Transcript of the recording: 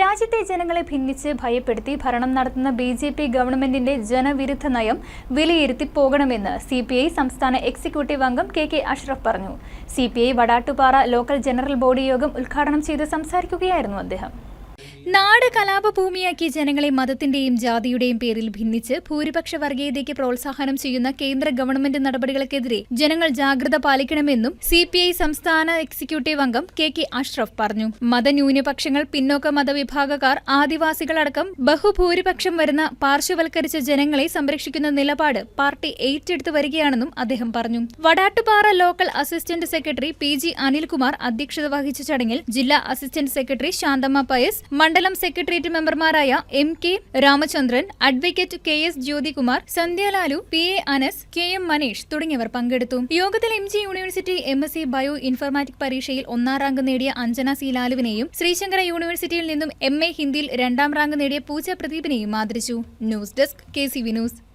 രാജ്യത്തെ ജനങ്ങളെ ഭിന്നിച്ച് ഭയപ്പെടുത്തി ഭരണം നടത്തുന്ന ബി ജെ പി ഗവൺമെന്റിന്റെ ജനവിരുദ്ധ നയം വിലയിരുത്തി പോകണമെന്ന് സി പി ഐ സംസ്ഥാന എക്സിക്യൂട്ടീവ് അംഗം കെ കെ അഷ്റഫ് പറഞ്ഞു. C P I Vadattupara local general body യോഗം ഉദ്ഘാടനം ചെയ്ത് സംസാരിക്കുകയായിരുന്നു അദ്ദേഹം. നാട് കലാപഭൂമിയാക്കി ജനങ്ങളെ മതത്തിന്റെയും ജാതിയുടെയും പേരിൽ ഭിന്നിച്ച് ഭൂരിപക്ഷ വർഗീയതയ്ക്ക് പ്രോത്സാഹനം ചെയ്യുന്ന കേന്ദ്ര ഗവൺമെന്റ് നടപടികൾക്കെതിരെ ജനങ്ങൾ ജാഗ്രത പാലിക്കണമെന്നും സി സംസ്ഥാന എക്സിക്യൂട്ടീവ് അംഗം കെ കെ അഷ്റഫ് പറഞ്ഞു. മതന്യൂനപക്ഷങ്ങൾ പിന്നോക്ക മതവിഭാഗക്കാർ ആദിവാസികളടക്കം ബഹുഭൂരിപക്ഷം വരുന്ന പാർശ്വവൽക്കരിച്ച ജനങ്ങളെ സംരക്ഷിക്കുന്ന നിലപാട് പാർട്ടി ഏറ്റെടുത്തു വരികയാണെന്നും അദ്ദേഹം പറഞ്ഞു. Vadattupara local assistant secretary P G Anilkumar അധ്യക്ഷത വഹിച്ച ചടങ്ങിൽ ജില്ലാ അസിസ്റ്റന്റ് സെക്രട്ടറി ശാന്തമ്മ പയസ് മണ്ഡലം സെക്രട്ടേറിയറ്റ് മെമ്പർമാരായ M K Ramachandran advocate K S Jyothikumar Sandhyalalu P A Anas K M Maneesh തുടങ്ങിയവർ പങ്കെടുത്തു. യോഗത്തിൽ M G university M S C bio informatic പരീക്ഷയിൽ ഒന്നാം റാങ്ക് നേടിയ അഞ്ജന സി ലാലുവിനെയും ശ്രീശങ്കര യൂണിവേഴ്സിറ്റിയിൽ നിന്നും എം എ ഹിന്ദിയിൽ രണ്ടാം റാങ്ക് നേടിയ പൂജ പ്രദീപിനെയും ആദരിച്ചു. News desk K C V news.